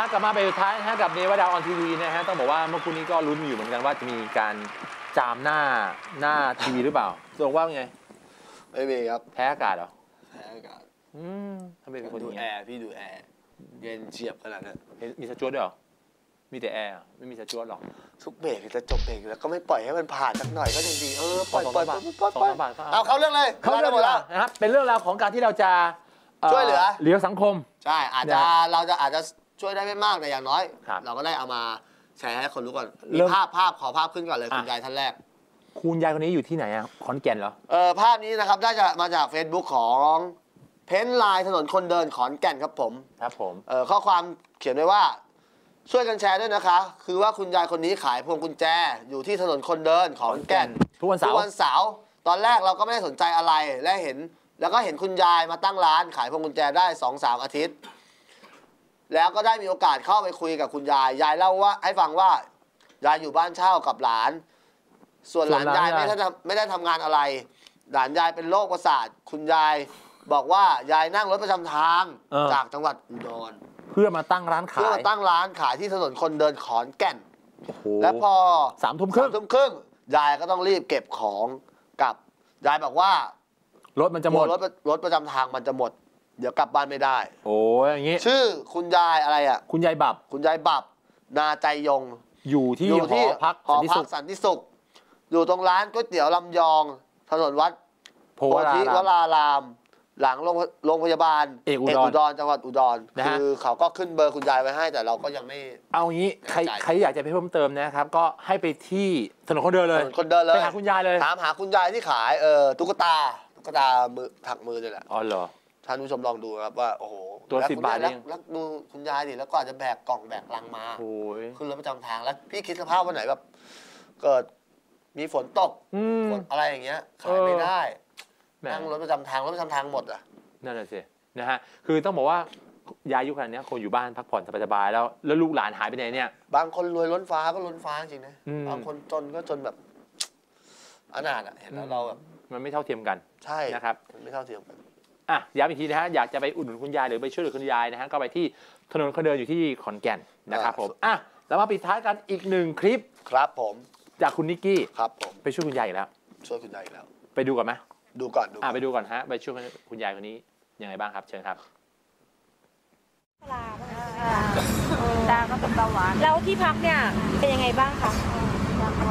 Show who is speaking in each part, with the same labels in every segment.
Speaker 1: ฮะกลับมาไปสุดท้ายนะฮะกับเนวดาวออนทีวีนะฮะต้องบอกว่าเมื่อคู่นี้ก็ลุ้นอยู่เหมือนกันว่าจะมีการจามหน้าหน้าทีวีหรือเปล่าตรงว่าไง
Speaker 2: ไม่มีครับ
Speaker 1: แพ้อากาศเหรอ
Speaker 2: แพ้อากาศ
Speaker 1: อืมทำไมเป็นคนอ
Speaker 2: ดู
Speaker 1: ย่าง
Speaker 2: แอ
Speaker 1: เงี้ย
Speaker 2: ร์พี่ดูแอร์เย็นเฉียบขนาดนั้น
Speaker 1: เห็นมีสจวตด้วยเหรอมีแต่แอร์อะไม่มีสจวตหรอก
Speaker 2: ทุกเบรกจะจบเบรกแล้วก็ไม่ปล่อยให้มันผ่านสักหน่อยก็ยังดีเออปล่อย
Speaker 1: สอง
Speaker 2: ปล่อย
Speaker 1: สาม
Speaker 2: ปล่อย
Speaker 1: บาท
Speaker 2: ปล่อย
Speaker 1: สองสามบาทก็เอา
Speaker 2: เอาเขาเรื่องเลย
Speaker 1: เขาเรื่อง
Speaker 2: หมด
Speaker 1: รา
Speaker 2: แล้วว
Speaker 1: นะครับเป็นเรื่องราวของการที่เราจะ
Speaker 2: ช่วยเหลือ
Speaker 1: เหลือสังคม
Speaker 2: ใช่อาจจะ
Speaker 1: นะ
Speaker 2: เราจะอาจจะ ช่วยได้ไม่มากแต่อย่างน้อย
Speaker 1: ครับ
Speaker 2: เราก็ได้เอามาแชร์ให้คนรู้ก่อน
Speaker 1: เริ่
Speaker 2: มี
Speaker 1: ม
Speaker 2: ภาพภาพขอภาพขึ้นก่อนเลย
Speaker 1: อะ
Speaker 2: คุณยายท่านแรก
Speaker 1: คุณยายคนนี้อยู่ที่ไหนอะขอนแก่นเหรอ
Speaker 2: เออภาพนี้นะครับได้จะมาจาก Facebook ของเพ้นท์ลายถนนคนเดินขอนแก่นครับผม
Speaker 1: ครับผม
Speaker 2: เออข้อความเขียนไว้ว่าช่วยกันแชร์ด้วยนะคะ คือว่าคุณยายคนนี้ขายพวงกุญแจอยู่ที่ถนนคนเดินขอนแก่น
Speaker 1: ทุกวันเสา
Speaker 2: ทุ
Speaker 1: ร์
Speaker 2: กวันเสาร์ตอนแรกเราก็ไม่ได้สนใจอะไรและเห็น แล้วก็เห็นคุณยายมาตั้งร้านขายพวงกุญแจได้สองสามอาทิตย์ แล้วก็ได้มีโอกาสเข้าไปคุยกับคุณยาย ยายเล่าว่าให้ฟังว่ายายอยู่บ้านเช่ากับหลาน ส่วนหลานยายไม่ได้ทำไม่ได้ทำงานอะไร หลานยายเป็นโรคประสาท คุณยายบอกว่ายายนั่งรถประจำทาง
Speaker 1: เออ
Speaker 2: จากจังหวัดอุดร
Speaker 1: เพื่อมาตั้งร้าน
Speaker 2: เพื่อ
Speaker 1: ขาย
Speaker 2: มาตั้งร้านขายที่ถนนคนเดินขอนแก่น
Speaker 1: โอ้โห
Speaker 2: และพอ
Speaker 1: สามทุ่มครึ่ง
Speaker 2: สามทุ่มครึ่งยายก็ต้องรีบเก็บของกลับ ยายบอกว่าร
Speaker 1: ถมันจะหมด
Speaker 2: รถรถประจำทางมันจะหมด เดี๋ยวกลับบ้านไม่ได้
Speaker 1: โอ้ยอย่างงี้
Speaker 2: ชื่อคุณยายอะไรอะ
Speaker 1: คุณยายบับ
Speaker 2: คุณยายบับ นาใจยง
Speaker 1: อยู่ที่
Speaker 2: อยู่
Speaker 1: หอพัก
Speaker 2: หอ
Speaker 1: สันติ
Speaker 2: พั
Speaker 1: สุ
Speaker 2: ก
Speaker 1: ข
Speaker 2: สันติสุข อยู่ตรงร้านก๋วยเตี๋ยวลำยอง ถนนวัด
Speaker 1: โพ
Speaker 2: โพ
Speaker 1: ธา
Speaker 2: ธิว
Speaker 1: ราม
Speaker 2: ราราม หลังโรงโรงพยาบาล
Speaker 1: เอกอุดร
Speaker 2: จังหวัดอุดร
Speaker 1: นะฮะ
Speaker 2: คือเขาก็ขึ้นเบอร์คุณยายไว้ให้ แต่เราก็ยังไม่
Speaker 1: เอางี้ใคร
Speaker 2: แน่ใจ
Speaker 1: ใครอยากจะไปเพิ่มเติมนะครับ ก็ให้ไปที่ถนนคนเดินเลย
Speaker 2: ถนนคนเดินเลย
Speaker 1: ไปหาคุณยายเลย
Speaker 2: ถามหาคุณยายที่ขายเออตุ๊กตาตุ๊กตามือถักมือนี่แหละ
Speaker 1: อ๋อเหรอ
Speaker 2: ท่านผู้ชมลองดูครับว่าโอ้โห
Speaker 1: ตัว
Speaker 2: แล้
Speaker 1: 10
Speaker 2: คุณย
Speaker 1: บาท
Speaker 2: แล้ว
Speaker 1: เอง
Speaker 2: แล้วดูคุณยายดิแล้วก็อาจจะแบกกล่องแบกลังมา
Speaker 1: โอ้ย
Speaker 2: ขึ้นรถประจำทางแล้วพี่คิดสภาพวันไหนแบบเกิดมีฝนตก
Speaker 1: อืม
Speaker 2: ฝนอะไรอย่างเงี้ยขายไม่
Speaker 1: เออ
Speaker 2: ได้
Speaker 1: แหม
Speaker 2: นั่งรถประจำทางรถประจำทางหมดอะ
Speaker 1: นั่นแหละสินะฮะคือต้องบอกว่ายายอายุขนาดเนี้ยคนอยู่บ้านพักผ่อนสบายๆแล้ว แล้วลูกหลานหายไปไหนเนี่ย
Speaker 2: บางคนรวยล้นฟ้าก็ล้นฟ้าจริงนะ
Speaker 1: อืม
Speaker 2: บางคนจนก็จนแบบ อนาถอะเห็นแล้วเราแบบ
Speaker 1: มันไม่เท่าเทียมกัน
Speaker 2: ใช่
Speaker 1: นะครับ
Speaker 2: มันไม่เท่าเทียมกัน
Speaker 1: อะย้ำอีกทีนะฮะอยากจะไปอุดหนุนคุณยายหรือไปช่วยเหลือคุณยายนะฮะก็ไปที่ถนนคนเดินอยู่ที่ขอนแก่นนะครับผมอะแล้วมาปิดท้ายกันอีกหนึ่งคลิป
Speaker 2: ครับผม
Speaker 1: จากคุณนิกกี้
Speaker 2: ครับผม
Speaker 1: ไปช่วยคุณยายอีกแล้ว
Speaker 2: ช่วยคุณยายอีกแล้ว
Speaker 1: ไปดูก่อนไหม
Speaker 2: ดูก่อนดูก่
Speaker 1: อะ
Speaker 2: อน
Speaker 1: ไปดูก่อนฮะไปช่วยคุณยายคนนี้ยังไงบ้างครับ เชิญครับ
Speaker 3: ตาก็เป็นเบาหวาน
Speaker 4: แล้วที่พักเนี่ยเป็นยังไงบ้างคะ
Speaker 3: แล้วก็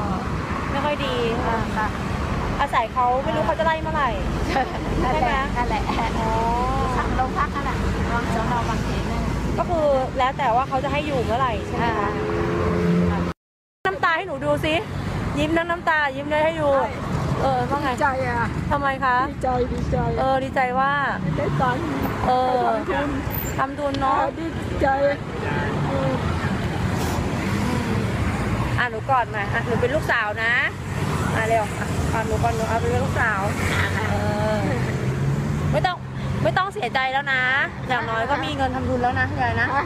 Speaker 4: ไม่ค่อยดี
Speaker 3: อ่าค่ะ
Speaker 4: อาศัยเขาไม่รู้เขาจะไล่เมื่อไหร่
Speaker 3: นั่นแหละ
Speaker 4: ใช่ไหม
Speaker 3: นั่นแหละ
Speaker 4: อ๋อ
Speaker 3: พักโรงพักนั่นแหละรองสนบางเขนนั่น
Speaker 4: ก็คือแล้วแต่ว่าเขาจะให้อยู่เมื่อไหร่ใช่ไหม
Speaker 3: อ่า
Speaker 4: คะน้ำตาให้หนูดูสิยิ้มน้ำน้ำตายิ้มเลยให้ดู เออว่าไง
Speaker 5: ใจอะ
Speaker 4: ทำไมคะ
Speaker 5: ดีใจดีใจ
Speaker 4: เออดีใจว่า
Speaker 5: ได้ตังค์
Speaker 4: เออ
Speaker 5: ได้ทำทุน
Speaker 4: ทำทุนเนาะ
Speaker 5: ดีใจ
Speaker 4: อะหนูกอดมาอะหนูเป็นลูกสาวนะ อะเร็วอะกอดหนูกอดหนูเอาเป็นลูกสาวเออไม่ต้องไม่ต้องเสียใจแล้วนะ อย่างน้อยก็มีเงินทำทุนแล้วนะยายนะ
Speaker 5: อะ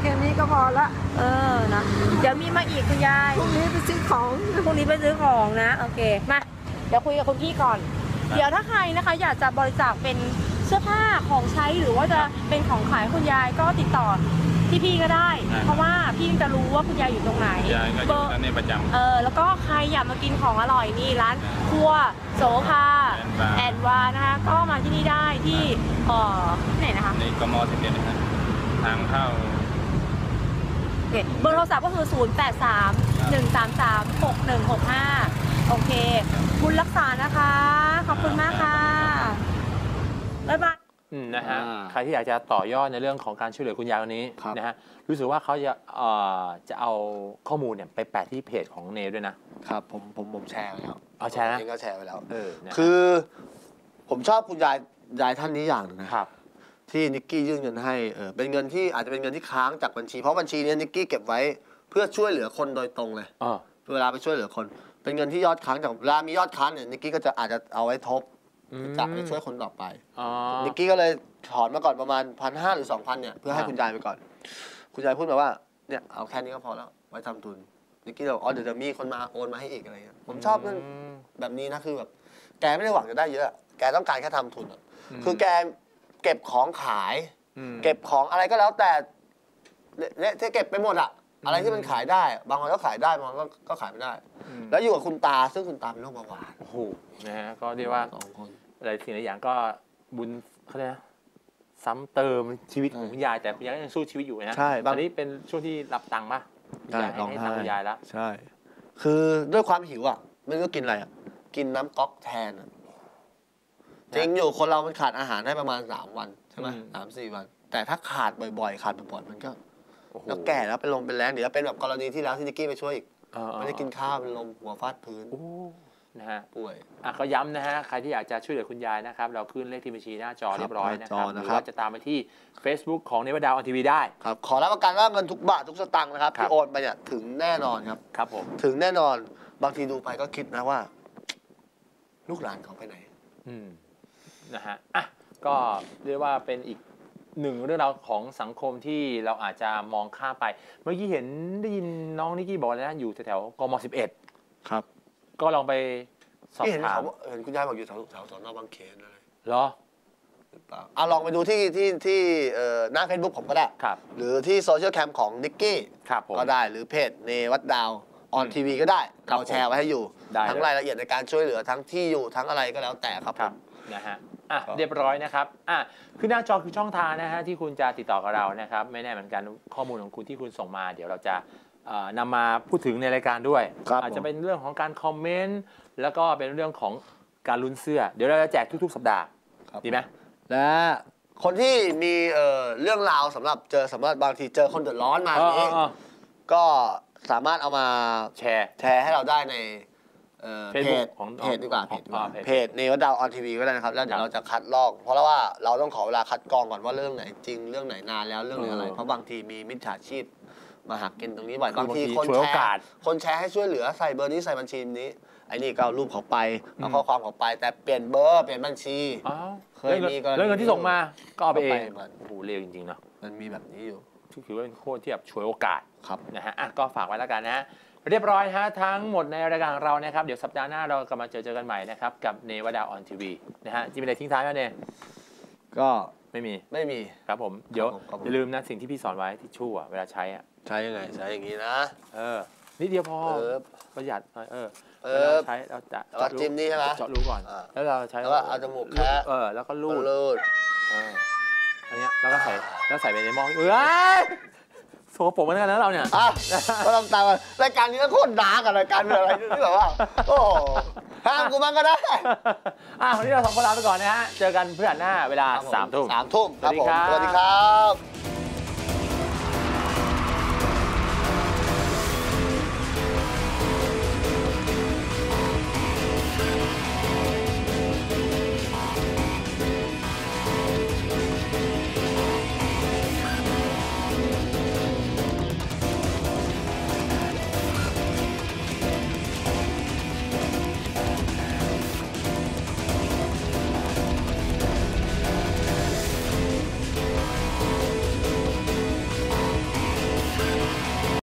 Speaker 5: แค่นี้ก็พอละ
Speaker 4: เออนะเดี๋ยวมีมาอีกคุณยาย
Speaker 5: พรุ่งนี้ไปซื้อของ
Speaker 4: พรุ่งนี้ไปซื้อของนะ โอเค มา เดี๋ยวคุยกับคุณพี่ก่อน เดี๋ยวถ้าใครนะคะ อยากจะบริจาคเป็นเสื้อผ้าของใช้หรือว่าจะเป็นของขายคุณยายก็ติดต่อ ที่พี่ก็ได้เพราะว่าพี่จะรู้ว่าคุณยายอยู่ตรงไหน
Speaker 6: ยายก็อ
Speaker 4: เบอยู่ร์
Speaker 6: นั่นนี่ประจำ
Speaker 4: เออแล้วก็ใครอยากมากินของอร่อยนี่ร้านครัวโสภา
Speaker 6: แอ
Speaker 4: แอน
Speaker 6: ด์
Speaker 4: นวานะคะก็มาที่นี่ได้ที่เอ่อที่ไหนนะคะ
Speaker 6: ในกมสิบเอ็ดนะครับทางเข้า
Speaker 4: โอเคเบอร์โทรศัพท์ก็คือ 0 8 3 1 3 3 6 1 6 5 โอเค คุณรักษานะคะ ขอบคุณมากค่ะ บ๊ายบาย
Speaker 1: อืม นะฮะ
Speaker 2: อ่า
Speaker 1: ใครที่อยากจะต่อยอดในเรื่องของการช่วยเหลือคุณยายคนนี้
Speaker 2: ครับ
Speaker 1: นะฮะรู้สึกว่าเขาจะเอ่อจะเอาข้อมูลเนี่ยไปแปะที่เพจของเนด้วยนะ
Speaker 2: ครับผมผมผมแชร์ไปแล้ว
Speaker 1: เอาแชร์นะ
Speaker 2: ผมเองก็แชร์ไปแล้ว
Speaker 1: เออนะฮะ
Speaker 2: คือ ผมชอบคุณยายยายท่านนี้อย่างหนึงนะ ครับที่นิกกี้ยื่นเงินให้เออเป็นเงินที่อาจจะเป็นเงินที่ค้างจากบัญชี เพราะบัญชีเนี้นิกกี้เก็บไว้เพื่อช่วยเหลือคนโดยตรงเลย
Speaker 1: อ๋อ
Speaker 2: เวลาไปช่วยเหลือคน เป็นเงินที่ยอดค้างจากเวลามียอดค้างเนี่ยนิกกี้ก็จะอาจจะเอาไว้ทบ
Speaker 1: อืม
Speaker 2: จะไปช่วยคนต่อไป
Speaker 1: อ๋อ
Speaker 2: นิกกี้ก็เลยถอนมาก่อนประมาณพันห้าหรือสองพันเนี่ยเพื่อให้
Speaker 1: ครับ
Speaker 2: คุณยายไปก่อน คุณยายพูดมาว่าเนี่ยเอาแค่นี้ก็พอแล้วไว้ทำทุนนิกกี้บอกอ๋อเดี๋ยวจะมีคนมาโอนมาให้อีกอะไรเงี้ยผมชอบเรื่อง
Speaker 1: ม
Speaker 2: แบบนี้นะคือแบบ แกไม่ได้หวังจะได้เยอะแกต้องการแค่ทำทุนอะ
Speaker 1: อืม
Speaker 2: คือแกเก็บของขาย
Speaker 1: อืม
Speaker 2: เก็บของอะไรก็แล้วแต่เละเทะเก็บไปหมดอะ อะไรที่มันขายได้ บางคนก็ขายได้บางคนก็ก็ขายไม่ได้
Speaker 1: อืม
Speaker 2: แล้วอยู่กับคุณตาซึ่งคุณตาเป็นโรคเบาหวาน
Speaker 1: โอ้โหนะฮะก็เรียกว่า
Speaker 2: สองคน
Speaker 1: อะไรสิ่งหลายอย่างก็บุญเขาเรียกนะซ้ำเติมชีวิตของคุณยายแต่คุณยายก็ยังสู้ชีวิตอยู่นะ
Speaker 2: ใช่
Speaker 1: ตอนนี้เป็นช่วงที่รับตังค์ปะคุณ
Speaker 2: ใช่
Speaker 1: ยายให้
Speaker 2: ร้อง
Speaker 1: ให้
Speaker 2: ไห้
Speaker 1: ตังค์คุณยายแล้ว
Speaker 2: ใช่ คือด้วยความหิวอะไม่รู้กินอะไรอะกินน้ำก๊อกแทนอะจริงอยู่คนเรามันขาดอาหารได้ประมาณสามวันใช่ไหม
Speaker 1: อืม
Speaker 2: สามสี่วัน แต่ถ้าขาดบ่อยๆ ขาดบ่อยๆมันก็
Speaker 1: โอ้โห
Speaker 2: แล้วแก่แล้วเป็นลมเป็นแรงเดี๋ยวเป็นแบบกรณีที่แล้วที่นิกกี้ไปช่วยอีก
Speaker 1: เออเออ
Speaker 2: ไม่ได้กินข้าวเป็นลมหัวฟาดพื้น
Speaker 1: โอ้นะฮะ
Speaker 2: ป่วย
Speaker 1: อะก็ย้ำนะฮะ ใครที่อยากจะช่วยเหลือคุณยายนะครับ เราขึ้นเลขที่บัญชีหน้าจอ
Speaker 2: ครับ
Speaker 1: เรียบร้อยนะครับ
Speaker 2: หน้าจอ
Speaker 1: ห
Speaker 2: นะ
Speaker 1: รือ
Speaker 2: ครับ
Speaker 1: ว่าจะตามไปที่ Facebook ของเนวดาวออนทีวีได้
Speaker 2: ครับขอรับประกันว่าเงินทุกบาททุกสตางค์นะครับ
Speaker 1: ครับ
Speaker 2: ที่โอนไปเนี่ยถึงแน่นอนครับ
Speaker 1: ครับผม
Speaker 2: ถึงแน่นอนบางทีดูไปก็คิดนะว่า ลูกหลานเขาไปไหน
Speaker 1: อืมนะฮะอะก็เรียกว่าเป็นอีก หนึ่งเรื่องราวของสังคมที่เราอาจจะมองข้ามไป เมื่อกี้เห็นได้ยินน้องนิกกี้บอกเลยนะอยู่แถวๆกม11
Speaker 2: ครับ
Speaker 1: ก็ลองไปสอบ
Speaker 2: ที่เห็น
Speaker 1: ถาม
Speaker 2: เขาเห็นคุณยายบอกอยู่แถวแถวสอนอบางเขนอะไร
Speaker 1: เหรอ
Speaker 2: หรือเปล่าอะลองไปดูที่ที่ที่เอ่อหน้าเฟซบุ๊กผมก็ได้
Speaker 1: ครับ
Speaker 2: หรือที่โซเชียลแคมของนิกกี้
Speaker 1: ครับผม
Speaker 2: ก็ได้หรือเพจเนวัดดาวออน
Speaker 1: อืม
Speaker 2: ทีวีก็ได้
Speaker 1: ครับ
Speaker 2: เราแชร์ไว้ให้อยู่
Speaker 1: ได้
Speaker 2: ทั้ง
Speaker 1: เลย
Speaker 2: รายละเอียดในการช่วยเหลือทั้งที่อยู่ทั้งอะไรก็แล้วแต่ครับ
Speaker 1: ครับ
Speaker 2: ผม
Speaker 1: นะฮะ อะ
Speaker 2: ครับ
Speaker 1: เรียบร้อยนะครับอะคือหน้าจอคือช่องทางนะฮะที่คุณจะติดต่อกับเรานะครับ ไม่แน่เหมือนกันข้อมูลของคุณที่คุณส่งมา เดี๋ยวเราจะเอ่อนำมาพูดถึงในรายการด้วย
Speaker 2: ครับ
Speaker 1: อาจจะ
Speaker 2: ผม
Speaker 1: เป็นเรื่องของการคอมเมนต์แล้วก็เป็นเรื่องของการลุ้นเสื้อ เดี๋ยวเราจะแจกทุก ๆ สัปดาห์
Speaker 2: ครับ
Speaker 1: ดีไหม
Speaker 2: และคนที่มีเอ่อเรื่องราวสำหรับเจอสำหรับบางทีเจอคนเดือดร้อนมาอย่างนี้
Speaker 1: เออเออ
Speaker 2: ก็สามารถเอามา
Speaker 1: แชร์
Speaker 2: แชร์ให้เราได้ใน เอ่อเพ
Speaker 1: Facebook
Speaker 2: จ
Speaker 1: ของ
Speaker 2: เพจดีกว่าเพจดีกว่า
Speaker 1: อ๋อเพจ
Speaker 2: เพจเนวดาวออนทีวีก็ได้นะครับ แล้วเดี๋ย
Speaker 1: ครั
Speaker 2: ว
Speaker 1: บ
Speaker 2: เราจะคัดลอก เพราะว่าเราต้องขอเวลาคัดกรองก่อนว่าเรื่องไหนจริงเรื่องไหนนานแล้วเรื่องไหนอะไร
Speaker 1: เออ
Speaker 2: เพราะบางทีมีมิจฉาชีพมาหักกินตรงนี้บ่อย
Speaker 1: คือบา
Speaker 2: งที
Speaker 1: บางที
Speaker 2: คน
Speaker 1: ฉวย
Speaker 2: แช
Speaker 1: โอกาส
Speaker 2: ร์คนแชร์ให้ช่วยเหลือใส่เบอร์นี้ใส่บัญชีนี้ไอ้นี่ก็เอารูปเขาไปเอา
Speaker 1: อืม
Speaker 2: ข้อความเขาไป แต่เปลี่ยนเบอร์เปลี่ยนบัญชี
Speaker 1: อ้าว
Speaker 2: เคย
Speaker 1: แล้ว
Speaker 2: มี
Speaker 1: เงิน
Speaker 2: กรณี
Speaker 1: แล้วเงินที่ส่งมาก็เอาไปเอง
Speaker 2: เอาไปหมด
Speaker 1: โอ้โหเร็วจริงๆเนาะ
Speaker 2: มันมีแบบนี้อยู่
Speaker 1: ถือว่าเป็นโคตรที่แบบฉวยโอกาส
Speaker 2: ครับ
Speaker 1: นะฮะอะก็ฝากไว้แล้วกันนะฮะ เรียบร้อยฮะทั้งหมดในรายการของเรานะครับ เดี๋ยวสัปดาห์หน้าเรากลับมาเจอเจอกันใหม่นะครับ กับเนวดาออนทีวีนะฮะจะมีอะไรทิ้งท้ายไหมเน
Speaker 2: ก็
Speaker 1: ไม่มี
Speaker 2: ไม่มี
Speaker 1: ครับผมเดี๋ยว
Speaker 2: ครับผมครับผม
Speaker 1: อย่าลืมนะสิ่งที่พี่สอนไว้ที่ชั่วเวลาใช้อะ
Speaker 2: ใช้ยังไงใช้อย่างนี้นะ
Speaker 1: เออนิดเดียวพอ
Speaker 2: เออ
Speaker 1: ประหยัดหน่อยเออ
Speaker 2: เอ
Speaker 1: เว
Speaker 2: อ
Speaker 1: ลาใช้เราจะ
Speaker 2: แล้วก็จิ้มนี่ใช่ไหม
Speaker 1: เจาะรูก่อน
Speaker 2: อ่า
Speaker 1: แล้วเราใช้
Speaker 2: แล้วก็เอาจมูกแคะ
Speaker 1: เออแล้วก็ลูด
Speaker 2: รูด
Speaker 1: เอออันเนี้ยแล้วก็ใส่แล้วใส่ไปในหม้อเอ้ยโสกปรกเหมือนกันนะเราเนี่ย
Speaker 2: อะก็ลองตามกันรายการนี้ก็โคตรดาร์กอะรายการเป็นอะไรที่แบบว่าโอ้โหห้ามกูมันก็ได้
Speaker 1: อะวันนี้เราสองคนลาไปก่อนนะฮะ เจอกันเพื่อนหน้าเวลาสามทุ่ม
Speaker 2: สามทุ่มครับผม
Speaker 1: ส
Speaker 2: ส
Speaker 1: วั
Speaker 2: วั
Speaker 1: ส
Speaker 2: ส
Speaker 1: ดี
Speaker 2: ดี
Speaker 1: ค
Speaker 2: ค
Speaker 1: รั
Speaker 2: รับ